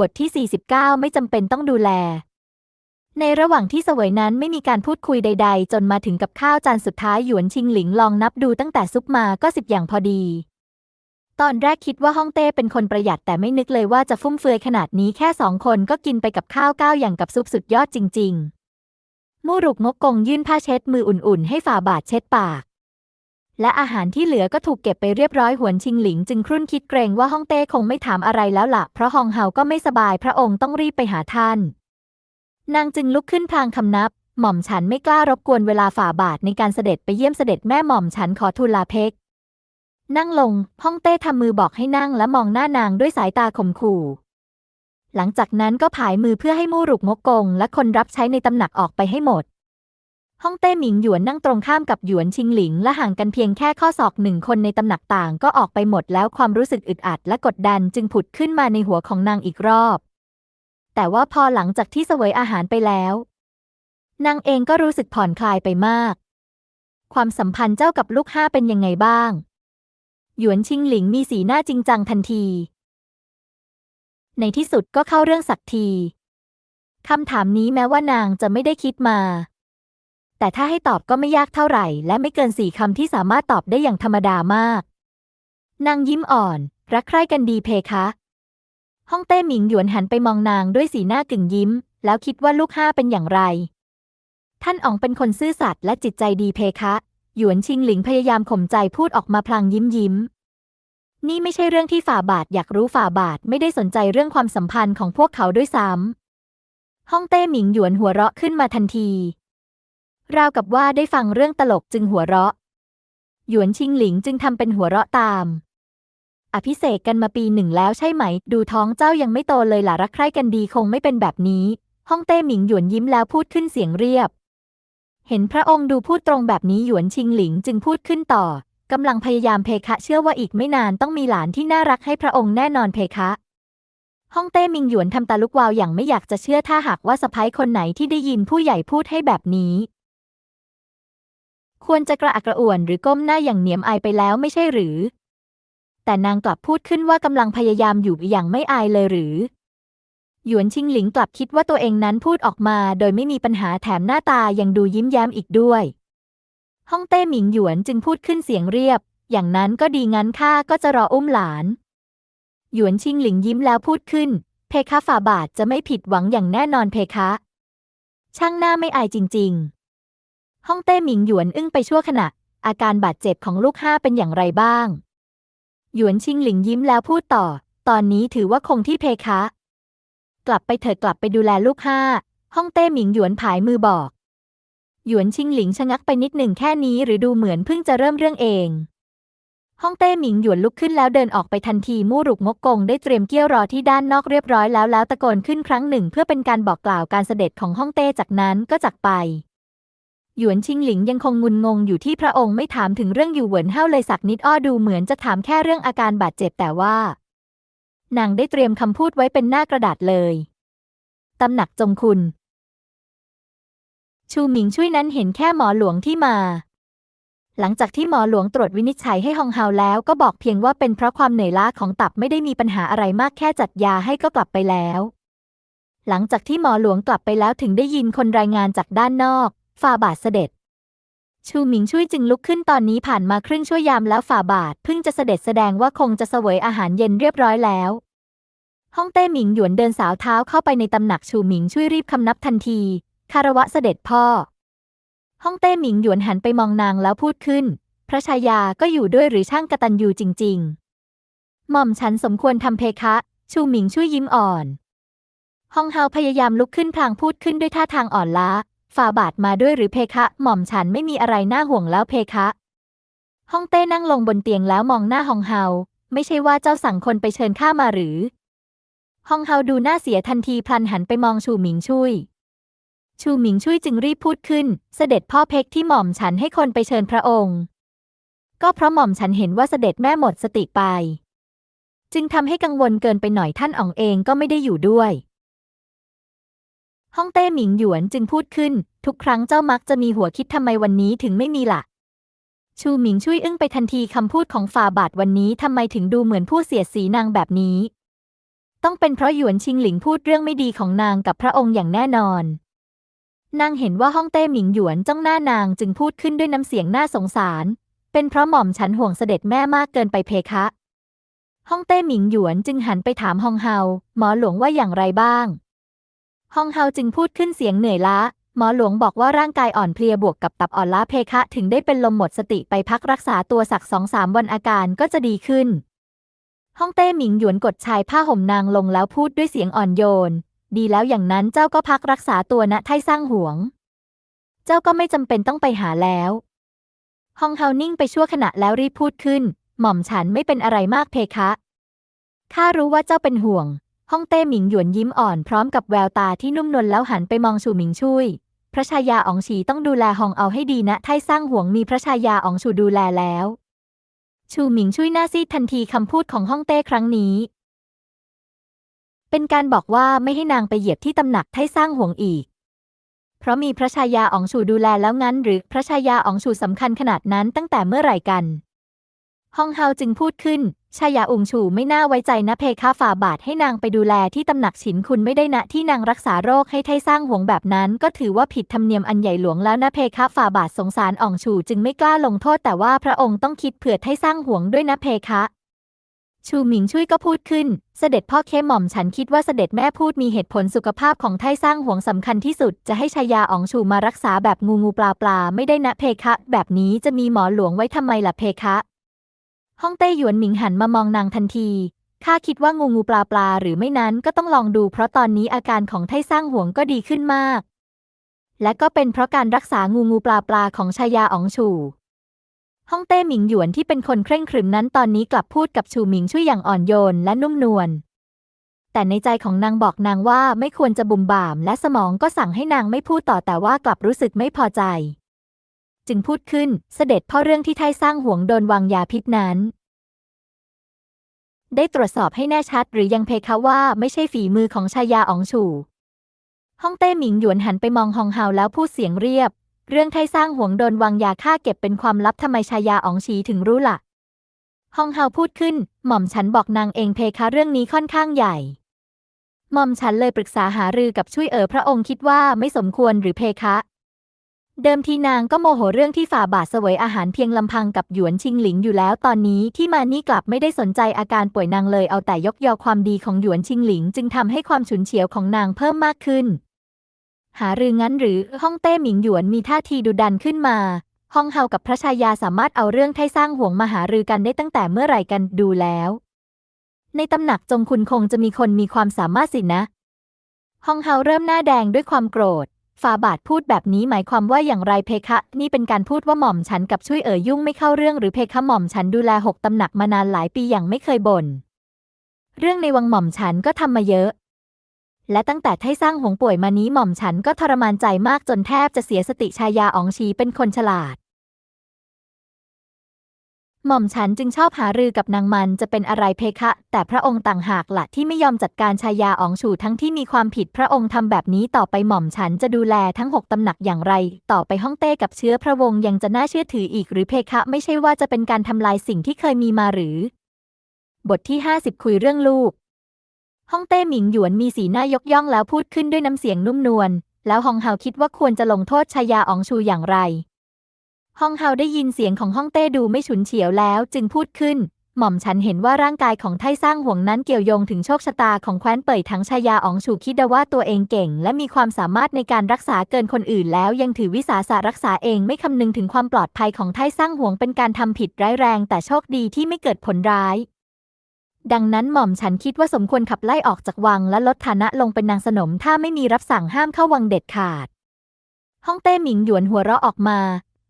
บทที่ 49 ไม่จำเป็นต้องดูแล ในระหว่างที่เสวยนั้นไม่มีการพูดคุยใด ๆ จนมาถึงกับข้าวจานสุดท้ายหยวนชิงหลิงลองนับดูตั้งแต่ซุปมาก็สิบอย่างพอดี ตอนแรกคิดว่าฮ่องเต้เป็นคนประหยัดแต่ไม่นึกเลยว่าจะฟุ่มเฟือยขนาดนี้แค่สองคนก็กินไปกับข้าวเก้าอย่างกับซุปสุดยอดจริง ๆ มู่รุกงกกงยื่นผ้าเช็ดมืออุ่นๆ ให้ฝ่าบาทเช็ดปาก และอาหารที่เหลือก็ถูกเก็บไปเรียบร้อยหวนชิงหลิงจึงครุ่นคิดเกรงว่าฮ่องเต้คงไม่ถามอะไรแล้วละ่ะ เพราะฮองเฮาก็ไม่สบายพระองค์ต้องรีบไปหาท่าน นางจึงลุกขึ้นพลางคำนับ หม่อมฉันไม่กล้ารบกวนเวลาฝ่าบาทในการเสด็จไปเยี่ยมเสด็จแม่หม่อมฉันขอทูลลาเพกนั่งลงฮ่องเต้ทำมือบอกให้นั่งและมองหน้านางด้วยสายตาข่มขู่หลังจากนั้นก็ผายมือเพื่อให้มู่รุกงกกงและคนรับใช้ในตำหนักออกไปให้หมด ฮ่องเต้หมิงหยวนนั่งตรงข้ามกับหยวนชิงหลิง และห่างกันเพียงแค่ข้อศอกหนึ่งคนในตำหนักต่างก็ออกไปหมดแล้วความรู้สึกอึดอัดและกดดันจึงผุดขึ้นมาในหัวของนางอีกรอบ แต่ว่าพอหลังจากที่เสวยอาหารไปแล้ว นางเองก็รู้สึกผ่อนคลายไปมาก ความสัมพันธ์เจ้ากับลูกห้าเป็นยังไงบ้าง หยวนชิงหลิงมีสีหน้าจริงจังทันที ในที่สุดก็เข้าเรื่องสักทีคำถามนี้แม้ว่านางจะไม่ได้คิดมา แต่ถ้าให้ตอบก็ไม่ยากเท่าไหร่ และไม่เกินสี่คำที่สามารถตอบได้อย่างธรรมดามาก นางยิ้มอ่อน รักใคร่กันดีเพคะ ฮ่องเต้หมิงหยวนหันไปมองนางด้วยสีหน้ากึ่งยิ้ม แล้วคิดว่าลูกห้าเป็นอย่างไร ท่านอ๋องเป็นคนซื่อสัตย์และจิตใจดีเพคะ หยวนชิงหลิงพยายามข่มใจพูดออกมาพลางยิ้มยิ้ม นี่ไม่ใช่เรื่องที่ฝ่าบาทอยากรู้ฝ่าบาทไม่ได้สนใจเรื่องความสัมพันธ์ของพวกเขาด้วยซ้ำฮ่องเต้หมิงหยวนหัวเราะขึ้นมาทันที ราวกับว่าได้ฟังเรื่องตลกจึงหัวเราะ หยวนชิงหลิงจึงทำเป็นหัวเราะตาม อภิเษกกันมาปีหนึ่งแล้วใช่ไหม ดูท้องเจ้ายังไม่โตเลยล่ะรักใคร่กันดีคงไม่เป็นแบบนี้ฮ่องเต้หมิงหยวนยิ้มแล้วพูดขึ้นเสียงเรียบ เห็นพระองค์ดูพูดตรงแบบนี้หยวนชิงหลิงจึงพูดขึ้นต่อกำลังพยายามเพคะเชื่อว่าอีกไม่นานต้องมีหลานที่น่ารักให้พระองค์แน่นอนเพคะฮ่องเต้มิงหยวนทำตาลุกวาวอย่างไม่อยากจะเชื่อถ้าหากว่าสะพ้ายคนไหนที่ได้ยินผู้ใหญ่พูดให้แบบนี้ ควรจะกระอักกระอ่วนหรือก้มหน้าอย่างเหนียมอายไปแล้วไม่ใช่หรือ แต่นางกลับพูดขึ้นว่ากำลังพยายามอยู่อย่างไม่อายเลยหรือ หยวนชิงหลิงกลับคิดว่าตัวเองนั้นพูดออกมาโดยไม่มีปัญหาแถมหน้าตายังดูยิ้มแย้มอีกด้วย ฮ่องเต้หมิงหยวนจึงพูดขึ้นเสียงเรียบ อย่างนั้นก็ดีงั้นข้าก็จะรออุ้มหลาน หยวนชิงหลิงยิ้มแล้วพูดขึ้น เพคะฝ่าบาทจะไม่ผิดหวังอย่างแน่นอนเพคะ ช่างหน้าไม่อายจริง ๆ ฮ่องเต้หมิงหยวนอึ้งไปชั่วขณะ อาการบาดเจ็บของลูกห้าเป็นอย่างไรบ้าง หยวนชิงหลิงยิ้มแล้วพูดต่อ ตอนนี้ถือว่าคงที่เพคะ กลับไปเถิดกลับไปดูแลลูกห้าฮ่องเต้หมิงหยวนผายมือบอก หยวนชิงหลิงชะงักไปนิดหนึ่งแค่นี้หรือดูเหมือนเพิ่งจะเริ่มเรื่องเองฮ่องเต้หมิงหยวนลุกขึ้นแล้วเดินออกไปทันทีมู่รุกงกกงได้เตรียมเกี้ยวรอที่ด้านนอกเรียบร้อยแล้วแล้วตะโกนขึ้นครั้งหนึ่ง เพื่อเป็นการบอกกล่าวการเสด็จของฮ่องเต้จากนั้นก็จากไป หยวนชิงหลิงยังคงงุนงงอยู่ที่พระองค์ไม่ถามถึงเรื่องอยู่เหวินเฮาเลยสักนิดอ้อดูเหมือนจะถามแค่เรื่องอาการบาดเจ็บแต่ว่านางได้เตรียมคำพูดไว้เป็นหน้ากระดาษเลยตำหนักจงคุณ ชูหมิงช่วยนั้นเห็นแค่หมอหลวงที่มา หลังจากที่หมอหลวงตรวจวินิจฉัยให้ฮองเฮาแล้วก็บอกเพียงว่าเป็นเพราะความเหนื่อยล้าของตับไม่ได้มีปัญหาอะไรมากแค่จัดยาให้ก็กลับไปแล้ว หลังจากที่หมอหลวงกลับไปแล้วถึงได้ยินคนรายงานจากด้านนอก ฝ่าบาทเสด็จ ชูหมิงช่วยจึงลุกขึ้นตอนนี้ผ่านมาครึ่งชั่วยามแล้วฝ่าบาทเพิ่งจะเสด็จแสดงว่าคงจะเสวยอาหารเย็นเรียบร้อยแล้วฮ่องเต้หมิงหยวนเดินสาวเท้าเข้าไปในตำหนักชูหมิงช่วยรีบคำนับทันที คารวะเสด็จพ่อฮ่องเต้หมิงหยวนหันไปมองนางแล้วพูดขึ้น พระชายาก็อยู่ด้วยหรือช่างกตัญญูจริง ๆ หม่อมฉันสมควรทำเพคะ ชูหมิงช่วยยิ้มอ่อนฮ่องเฮาพยายามลุกขึ้นพลางพูดขึ้นด้วยท่าทางอ่อนล้า ฝ่าบาทมาด้วยหรือเพคะ หม่อมฉันไม่มีอะไรน่าห่วงแล้วเพคะ ฮ่องเต้นั่งลงบนเตียงแล้วมองหน้าฮองเฮา ไม่ใช่ว่าเจ้าสั่งคนไปเชิญข้ามาหรือ ฮองเฮาดูหน้าเสียทันทีพลันหันไปมองชูหมิงช่วยชูหมิงช่วยจึงรีบพูดขึ้น เสด็จพ่อเพกที่หม่อมฉันให้คนไปเชิญพระองค์ ก็เพราะหม่อมฉันเห็นว่าเสด็จแม่หมดสติไป จึงทำให้กังวลเกินไปหน่อยท่านอ๋องเองก็ไม่ได้อยู่ด้วย ฮ่องเต้หมิงหยวนจึงพูดขึ้น ทุกครั้งเจ้ามักจะมีหัวคิดทำไมวันนี้ถึงไม่มีล่ะ ชูหมิงช่วยอึ้งไปทันทีคำพูดของฝ่าบาทวันนี้ทำไมถึงดูเหมือนผู้เสียสีนางแบบนี้ ต้องเป็นเพราะหยวนชิงหลิงพูดเรื่องไม่ดีของนางกับพระองค์อย่างแน่นอน นางเห็นว่าฮ่องเต้หมิงหยวนจ้องหน้านางจึงพูดขึ้นด้วยน้ำเสียงน่าสงสาร เป็นเพราะหม่อมฉันห่วงเสด็จแม่มากเกินไปเพคะฮ่องเต้หมิงหยวนจึงหันไปถามฮองเฮาหมอหลวงว่าอย่างไรบ้าง ฮองเฮาจึงพูดขึ้นเสียงเหนื่อยล้า หมอหลวงบอกว่าร่างกายอ่อนเพลียบวกกับตับอ่อนล้าเพคะ ถึงได้เป็นลมหมดสติไปพักรักษาตัวสักสองสามวันอาการก็จะดีขึ้น ฮ่องเต้หมิงหยวนกดชายผ้าห่มนางลงแล้วพูดด้วยเสียงอ่อนโยน ดีแล้วอย่างนั้นเจ้าก็พักรักษาตัวณไทสร้างหวง เจ้าก็ไม่จำเป็นต้องไปหาแล้วฮองเฮานิ่งไปชั่วขณะแล้วรีบพูดขึ้น หม่อมฉันไม่เป็นอะไรมากเพคะข้ารู้ว่าเจ้าเป็นห่วง ฮ่องเต้หมิงหยวนยิ้มอ่อนพร้อมกับแววตาที่นุ่มนวลแล้วหันไปมองชูหมิงชุยพระชายาอองฉีต้องดูแลฮองเอาให้ดีนะ ไทสร้างห่วงมีพระชายาอองชูดูแลแล้ว ชูหมิงชุยหน้าซีดทันทีคำพูดของฮ่องเต้ครั้งนี้ เป็นการบอกว่าไม่ให้นางไปเหยียบที่ตำหนักไทสร้างห่วงอีก เพราะมีพระชายาอองชูดูแลแล้วงั้น หรือพระชายาอองชูสำคัญขนาดนั้นตั้งแต่เมื่อไหร่กันฮองเฮาจึงพูดขึ้น ชายาอุงชูไม่น่าไว้ใจนะเพคะฝ่าบาทให้นางไปดูแลที่ตำหนักฉินคุณไม่ได้นะที่นางรักษาโรคให้ไทสร้างหวงแบบนั้น ก็ถือว่าผิดธรรมเนียมอันใหญ่หลวงแล้วนะเพคะฝ่าบาทสงสารอ่องชูจึงไม่กล้าลงโทษแต่ว่าพระองค์ต้องคิดเผื่อไทสร้างหวงด้วยนะเพคะ ชูหมิงชุยก็พูดขึ้น เสด็จพ่อเคหม่อมฉันคิดว่าเสด็จแม่พูดมีเหตุผลสุขภาพของไทสร้างหวงสำคัญที่สุด จะให้ชายาอ๋องชูมารักษาแบบงูงูปลาปลาไม่ได้นะเพคะ แบบนี้จะมีหมอหลวงไว้ทำไมล่ะเพคะ ฮ่องเต้หยวนหมิงหันมามองนางทันทีข้าคิดว่างูงูปลาปลาหรือไม่นั้นก็ต้องลองดูเพราะตอนนี้อาการของไทสร้างห่วงก็ดีขึ้นมาก และก็เป็นเพราะการรักษางูงูปลาปลาของชายาอ๋องชูฮ่องเต้หมิงหยวนที่เป็นคนเคร่งครึมนั้นตอนนี้กลับพูดกับชูหมิงช่วยอย่างอ่อนโยนและนุ่มนวล แต่ในใจของนางบอกนางว่าไม่ควรจะบุมบ่าม และสมองก็สั่งให้นางไม่พูดต่อแต่ว่ากลับรู้สึกไม่พอใจ จึงพูดขึ้น เสด็จพ่อเรื่องที่ไทสร้างห่วงโดนวางยาพิษนั้น ได้ตรวจสอบให้แน่ชัดหรือยังเพคะว่าไม่ใช่ฝีมือของชายาอองชูฮ่องเต้หมิงหยวนหันไปมองฮองเฮาแล้วพูดเสียงเรียบ เรื่องไทสร้างห่วงโดนวางยาฆ่าเก็บเป็นความลับทำไมชายาอองฉีถึงรู้ละ่ะฮองเฮาพูดขึ้น หม่อมฉันบอกนางเองเพคะเรื่องนี้ค่อนข้างใหญ่ หม่อมฉันเลยปรึกษาหารือกับช่วยเอ๋อพระองค์คิดว่าไม่สมควรหรือเพคะ เดิมทีนางก็โมโหเรื่องที่ฝ่าบาทเสวยอาหารเพียงลำพังกับหยวนชิงหลิงอยู่แล้ว ตอนนี้ที่มานี่กลับไม่ได้สนใจอาการป่วยนางเลย เอาแต่ยกยอความดีของหยวนชิงหลิง จึงทำให้ความฉุนเฉียวของนางเพิ่มมากขึ้น หารืองั้นหรือฮ่องเต้หมิงหยวนมีท่าทีดุดันขึ้นมาฮ่องเฮากับพระชายาสามารถเอาเรื่องไทสร้างห่วงมาหารือกันได้ตั้งแต่เมื่อไหร่กันดูแล้ว ในตำหนักจงคุณคงจะมีคนมีความสามารถสินะฮ่องเฮาเริ่มหน้าแดงด้วยความโกรธ ฟาบาทพูดแบบนี้หมายความว่าอย่างไรเพคะ นี่เป็นการพูดว่าหม่อมฉันกับช่วยเอ๋ยยุ่งไม่เข้าเรื่องหรือเพคะหม่อมฉันดูแลหกตำหนักมานานหลายปีอย่างไม่เคยบน่น เรื่องในวังหม่อมฉันก็ทำมาเยอะ และตั้งแต่ให้สร้างหงป่วยมานี้หม่อมฉันก็ทรมานใจมากจนแทบจะเสียสติชายาอองชีเป็นคนฉลาด หม่อมฉันจึงชอบหารือกับนางมันจะเป็นอะไรเพคะ แต่พระองค์ต่างหากละที่ไม่ยอมจัดการชายาอองชูทั้งที่มีความผิดพระองค์ทำแบบนี้ต่อไปหม่อมฉันจะดูแลทั้งหกตำหนักอย่างไร ต่อไปห้องเต้กับเชื้อพระวงศ์ยังจะน่าเชื่อถืออีกหรือเพคะ ไม่ใช่ว่าจะเป็นการทำลายสิ่งที่เคยมีมาหรือ บทที่50คุยเรื่องลูกฮ่องเต้หมิงหยวนมีสีหน้ายกย่องแล้วพูดขึ้นด้วยน้ำเสียงนุ่มนวลแล้วฮองเฮาคิดว่าควรจะลงโทษชายาอองชูอย่างไร ฮองเฮาได้ยินเสียงของฮ่องเต้ดูไม่ฉุนเฉียวแล้ว จึงพูดขึ้น หม่อมฉันเห็นว่าร่างกายของไทสร้างห่วงนั้นเกี่ยวโยงถึงโชคชะตาของแคว้นเป่ยทั้งชายาอ๋องชูคิดว่าตัวเองเก่ง และมีความสามารถในการรักษาเกินคนอื่นแล้วยังถือวิสาสะรักษาเองไม่คำนึงถึงความปลอดภัยของไทสร้างห่วงเป็นการทำผิดร้ายแรง แต่โชคดีที่ไม่เกิดผลร้ายดังนั้นหม่อมฉันคิดว่าสมควรขับไล่ออกจากวังและลดฐานะลงเป็นนางสนม ถ้าไม่มีรับสั่งห้ามเข้าวังเด็ดขาด ฮ่องเต้หมิงหยวนหัวเราะออกมา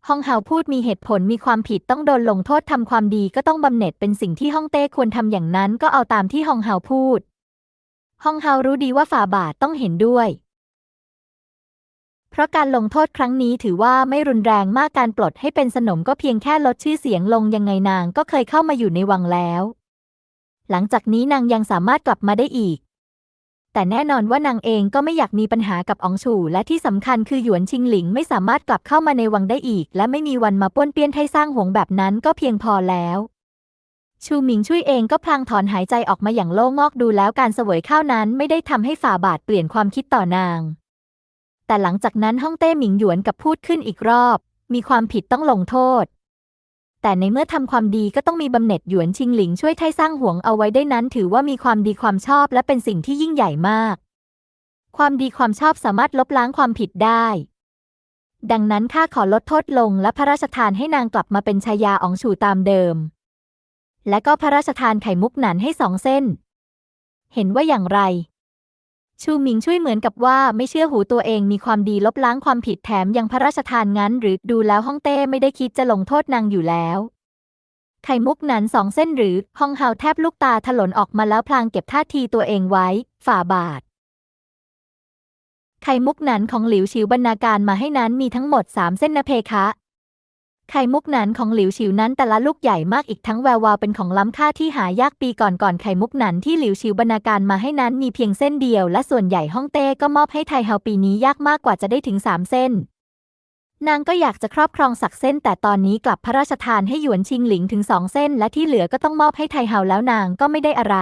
ฮ่องเฮาพูดมีเหตุผลมีความผิดต้องโดนลงโทษทำความดีก็ต้องบำเหน็จเป็นสิ่งที่ฮ่องเต้ควรทำอย่างนั้นก็เอาตามที่ฮ่องเฮาพูดฮ่องเฮารู้ดีว่าฝ่าบาทต้องเห็นด้วย เพราะการลงโทษครั้งนี้ถือว่าไม่รุนแรงมากการปลดให้เป็นสนมก็เพียงแค่ลดชื่อเสียงลงยังไงนางก็เคยเข้ามาอยู่ในวังแล้ว หลังจากนี้นางยังสามารถกลับมาได้อีก แต่แน่นอนว่านางเองก็ไม่อยากมีปัญหากับอองฉูและที่สำคัญคือหยวนชิงหลิงไม่สามารถกลับเข้ามาในวังได้อีก และไม่มีวันมาป้วนเปี้ยนให้สร้างหวงแบบนั้นก็เพียงพอแล้วชูหมิงช่วยเองก็พลางถอนหายใจออกมาอย่างโล่งงอกดูแล้วการเสวยข้าวนั้นไม่ได้ทำให้ฝ่าบาทเปลี่ยนความคิดต่อนาง แต่หลังจากนั้นฮ่องเต้หมิงหยวนกับพูดขึ้นอีกรอบ มีความผิดต้องลงโทษ แต่ในเมื่อทำความดีก็ต้องมีบำเหน็จหยวนชิงหลิงช่วยไทสร้างห่วงเอาไว้ได้นั้น ถือว่ามีความดีความชอบและเป็นสิ่งที่ยิ่งใหญ่มาก ความดีความชอบสามารถลบล้างความผิดได้ ดังนั้นข้าขอลดโทษลงและพระราชทานให้นางกลับมาเป็นชายาอองฉูตามเดิม และก็พระราชทานไข่มุกหนันให้สองเส้น เห็นว่าอย่างไร ชูหมิงช่วยเหมือนกับว่าไม่เชื่อหูตัวเองมีความดีลบล้างความผิดแถมยังพระราชทานงั้น หรือดูแล้วฮ่องเต้ไม่ได้คิดจะลงโทษนางอยู่แล้ว ไข่มุกหนันสองเส้นหรือฮ่องเฮาแทบลูกตาถลนออกมาแล้วพลางเก็บท่าทีตัวเองไว้ ฝ่าบาท ไข่มุกหนันของหลิวฉิวบรรณาการมาให้นั้นมีทั้งหมดสามเส้นนะเพคะ ไข่มุกหนันของหลิวฉิวนั้นแต่ละลูกใหญ่มากอีกทั้งแวววาวเป็นของล้ำค่าที่หายากปีก่อนก่อนไข่มุกหนันที่หลิวฉิวบรรณาการมาให้นั้นมีเพียงเส้นเดียว และส่วนใหญ่ฮ่องเต้ก็มอบให้ไทเฮาปีนี้ยากมากกว่าจะได้ถึงสามเส้น นางก็อยากจะครอบครองสักเส้น แต่ตอนนี้กลับพระราชทานให้หยวนชิงหลิงถึงสองเส้น และที่เหลือก็ต้องมอบให้ไทเฮาแล้วนางก็ไม่ได้อะไร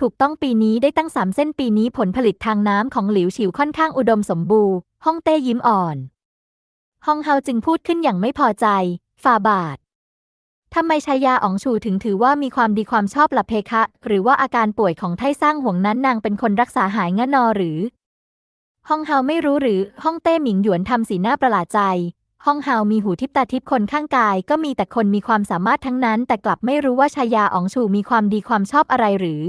ถูกต้องปีนี้ได้ตั้งสามเส้นปีนี้ผลผลิตทางน้ำของหลิวฉิวค่อนข้างอุดมสมบูรณ์ฮ่องเต้ยิ้มอ่อน ฮองเฮาจึงพูดขึ้นอย่างไม่พอใจ ฝ่าบาททำไมชายาอ๋องชูถึงถือว่ามีความดีความชอบหละเพคะ หรือว่าอาการป่วยของไทสร้างห่วงนั้นนางเป็นคนรักษาหายงะนอหรือฮองเฮาไม่รู้หรือฮ่องเต้หมิงหยวนทำสีหน้าประหลาดใจฮ่องเฮามีหูทิพตาทิพคนข้างกาย ก็มีแต่คนมีความสามารถทั้งนั้น แต่กลับไม่รู้ว่าชายาอ๋องชูมีความดีความชอบอะไรหรือ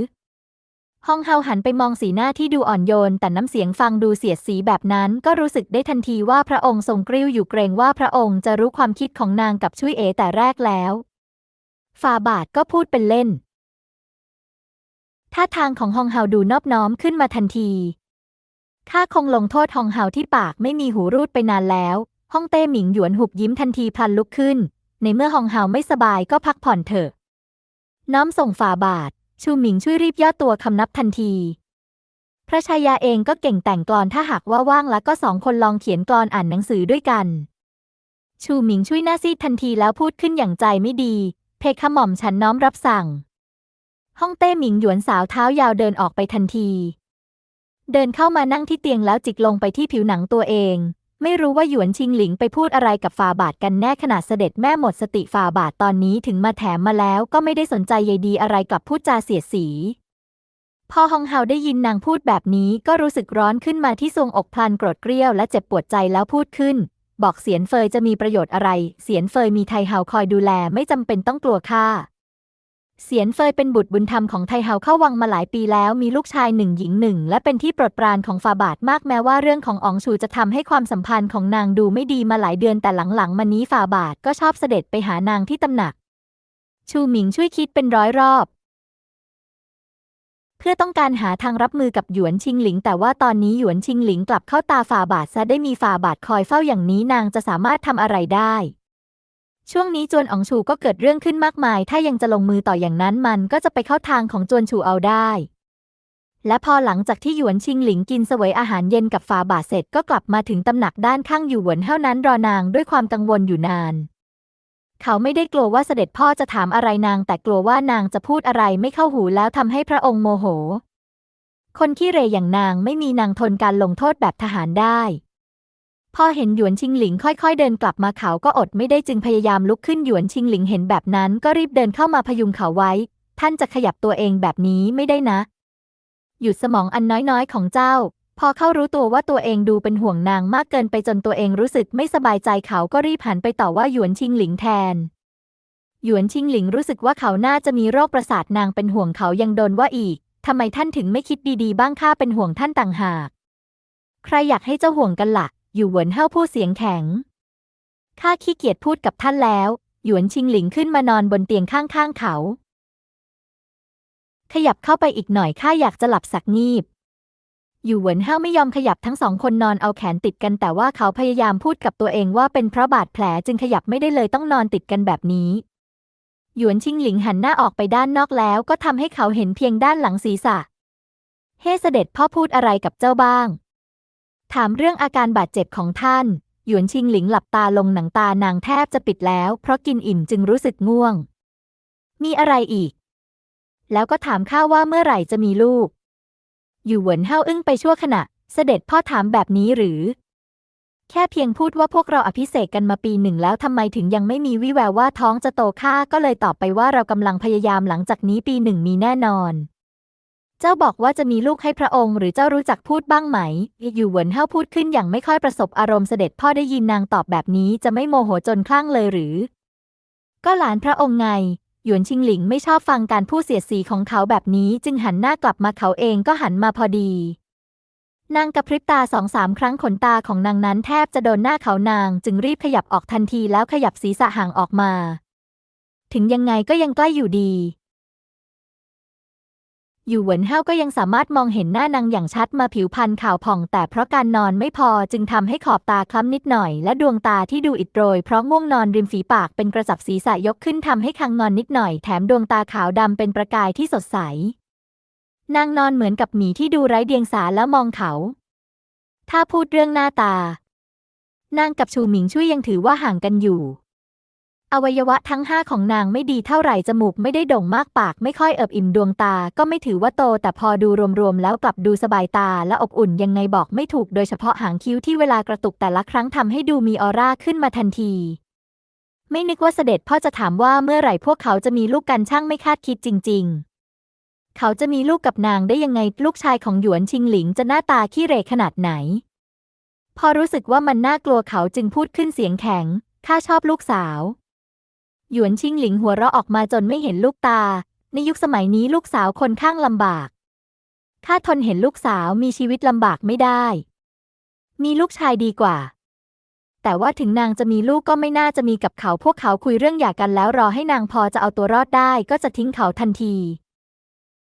ฮองเฮาหันไปมองสีหน้าที่ดูอ่อนโยน แต่น้ำเสียงฟังดูเสียดสีแบบนั้น ก็รู้สึกได้ทันทีว่าพระองค์ทรงกริ้วอยู่เกรงว่าพระองค์จะรู้ความคิดของนางกับช่วยเอแต่แรกแล้วฟาบาทก็พูดเป็นเล่น ท่าทางของฮองเฮาดูนอบน้อมขึ้นมาทันทีข้าคงลงโทษฮองเฮาที่ปากไม่มีหูรูดไปนานแล้วฮ่องเต้หมิงหยวนหุบยิ้มทันทีพลันลุกขึ้น ในเมื่อฮองเฮาไม่สบายก็พักผ่อนเถอะ น้อมส่งฝ่าบาท ชูหมิงช่วยรีบย่อตัวคำนับทันที พระชายาเองก็เก่งแต่งกลอนถ้าหากว่าว่างแล้วก็สองคนลองเขียนกลอนอ่านหนังสือด้วยกัน ชูหมิงช่วยหน้าซีดทันทีแล้วพูดขึ้นอย่างใจไม่ดี เพคะหม่อมฉันน้อมรับสั่งฮ่องเต้หมิงหยวนสาวเท้ายาวเดินออกไปทันที เดินเข้ามานั่งที่เตียงแล้วจิกลงไปที่ผิวหนังตัวเอง ไม่รู้ว่าหยวนชิงหลิงไปพูดอะไรกับฟาบาทกันแน่ขณะเสด็จแม่หมดสติฟาบาทตอนนี้ถึงมาแถมมาแล้วก็ไม่ได้สนใจใยดีอะไรกับพูดจาเสียดสี พอฮองเฮาได้ยินนางพูดแบบนี้ก็รู้สึกร้อนขึ้นมาที่ทรงอกพลันโกรธเกรี้ยวและเจ็บปวดใจแล้วพูดขึ้น บอกเสียนเฟยจะมีประโยชน์อะไร เสียนเฟยมีไทเฮาคอยดูแลไม่จำเป็นต้องกลัวข้า เสียนเฟยเป็นบุตรบุญธรรมของไทเฮาเข้าวังมาหลายปีแล้วมีลูกชายหนึ่งหญิงหนึ่งและเป็นที่โปรดปรานของฟาบาทมากแม้ว่าเรื่องของอองชูจะทำให้ความสัมพันธ์ของนางดูไม่ดีมาหลายเดือนแต่หลังๆมานี้ฟาบาทก็ชอบเสด็จไปหานางที่ตำหนัก ชูหมิงช่วยคิดเป็นร้อยรอบ เพื่อต้องการหาทางรับมือกับหยวนชิงหลิง แต่ว่าตอนนี้หยวนชิงหลิงกลับเข้าตาฝาบาทซะได้มีฝาบาทคอยเฝ้าอย่างนี้นางจะสามารถทำอะไรได้ ช่วงนี้จวนอ๋องชูก็เกิดเรื่องขึ้นมากมาย ถ้ายังจะลงมือต่ออย่างนั้นมันก็จะไปเข้าทางของจวนชูเอาได้ และพอหลังจากที่หยวนชิงหลิงกินเสวยอาหารเย็นกับฝ่าบาทเสร็จก็กลับมาถึงตำหนักด้านข้างอยู่หวนเท่านั้นรอนางด้วยความกังวลอยู่นาน เขาไม่ได้กลัวว่าเสด็จพ่อจะถามอะไรนาง แต่กลัวว่านางจะพูดอะไรไม่เข้าหูแล้วทำให้พระองค์โมโห คนขี้เหรอย่างนางไม่มีนางทนการลงโทษแบบทหารได้ พอเห็นหยวนชิงหลิงค่อยๆ เดินกลับมาเขาก็อดไม่ได้จึงพยายามลุกขึ้นหยวนชิงหลิงเห็นแบบนั้นก็รีบเดินเข้ามาพยุงเขาไว้ ท่านจะขยับตัวเองแบบนี้ไม่ได้นะ หยุดสมองอันน้อยๆของเจ้า พอเขารู้ตัวว่าตัวเองดูเป็นห่วงนางมากเกินไปจนตัวเองรู้สึกไม่สบายใจเขาก็รีบหันไปต่อว่าหยวนชิงหลิงแทน หยวนชิงหลิงรู้สึกว่าเขาน่าจะมีโรคประสาทนางเป็นห่วงเขายังโดนว่าอีกทำไมท่านถึงไม่คิดดีๆ บ้างข้าเป็นห่วงท่านต่างหาก ใครอยากให้เจ้าห่วงกันละ่ะ อยู่หวนเฮ่าพูดเสียงแข็ง ข้าขี้เกียจพูดกับท่านแล้ว หยวนชิงหลิงขึ้นมานอนบนเตียงข้างๆเขา ขยับเข้าไปอีกหน่อยข้าอยากจะหลับสักงีบ อยู่หวนเฮ่าไม่ยอมขยับทั้งสองคนนอนเอาแขนติดกันแต่ว่าเขาพยายามพูดกับตัวเองว่าเป็นเพราะบาดแผลจึงขยับไม่ได้เลยต้องนอนติดกันแบบนี้หยวนชิงหลิงหันหน้าออกไปด้านนอกแล้วก็ทำให้เขาเห็นเพียงด้านหลังศีรษะ เฮ้เสด็จพ่อพูดอะไรกับเจ้าบ้าง ถามเรื่องอาการบาดเจ็บของท่าน หยวนชิงหลิงหลับตาลงหนังตานางแทบจะปิดแล้ว เพราะกินอิ่มจึงรู้สึกง่วง มีอะไรอีก แล้วก็ถามข้าว่าเมื่อไหร่จะมีลูก อยู่เหวินเฮาอึ้งไปชั่วขณะ เสด็จพ่อถามแบบนี้หรือ แค่เพียงพูดว่าพวกเราอภิเษกกันมาปีหนึ่งแล้วทำไมถึงยังไม่มีวิแววว่าท้องจะโตข้าก็เลยตอบไปว่าเรากำลังพยายามหลังจากนี้ปีหนึ่งมีแน่นอน เจ้าบอกว่าจะมีลูกให้พระองค์หรือเจ้ารู้จักพูดบ้างไหม อยู่เหวินเฮาพูดขึ้นอย่างไม่ค่อยประสบอารมณ์เสด็จพ่อได้ยินนางตอบแบบนี้จะไม่โมโหจนคลั่งเลยหรือ ก็หลานพระองค์ไง หยวนชิงหลิงไม่ชอบฟังการพูดเสียดสีของเขาแบบนี้จึงหันหน้ากลับมาเขาเองก็หันมาพอดี นางกระพริบตาสองสามครั้งขนตาของนางนั้นแทบจะโดนหน้าเขานาง จึงรีบขยับออกทันทีแล้วขยับศีรษะห่างออกมา ถึงยังไงก็ยังใกล้อยู่ดี อยู่เหวินเฮาก็ยังสามารถมองเห็นหน้านางอย่างชัดมาผิวพรรณขาวผ่องแต่เพราะการนอนไม่พอจึงทำให้ขอบตาคล้ำนิดหน่อย และดวงตาที่ดูอิดโรยเพราะง่วงนอนริมฝีปากเป็นกระจับศีรษะยกขึ้นทำให้คางงอนนิดหน่อย แถมดวงตาขาวดำเป็นประกายที่สดใส นางนอนเหมือนกับหมีที่ดูไร้เดียงสาแล้วมองเขา ถ้าพูดเรื่องหน้าตา นางกับชูหมิงช่วยยังถือว่าห่างกันอยู่ อวัยวะทั้งห้าของนางไม่ดีเท่าไหร่จมูกไม่ได้โด่งมากปาก ไม่ค่อยเอิบอิ่มดวงตา ก็ไม่ถือว่าโต แต่พอดูรวมๆแล้วกลับดูสบายตาและอบอุ่นยังไงบอกไม่ถูกโดยเฉพาะหางคิ้วที่เวลากระตุกแต่ละครั้งทำให้ดูมีออร่าขึ้นมาทันที ไม่นึกว่าเสด็จพ่อจะถามว่าเมื่อไหร่พวกเขาจะมีลูกกันช่างไม่คาดคิดจริง ๆ เขาจะมีลูกกับนางได้ยังไงลูกชายของหยวนชิงหลิงจะหน้าตาขี้เหร่ขนาดไหน พอรู้สึกว่ามันน่ากลัวเขาจึงพูดขึ้นเสียงแข็งข้าชอบลูกสาว หยวนชิงหลิงหัวเราะออกมาจนไม่เห็นลูกตา ในยุคสมัยนี้ลูกสาวคนข้างลำบาก ข้าทนเห็นลูกสาวมีชีวิตลำบากไม่ได้ มีลูกชายดีกว่า แต่ว่าถึงนางจะมีลูกก็ไม่น่าจะมีกับเขาพวกเขาคุยเรื่องหย่ากันแล้วรอให้นางพอจะเอาตัวรอดได้ก็จะทิ้งเขาทันที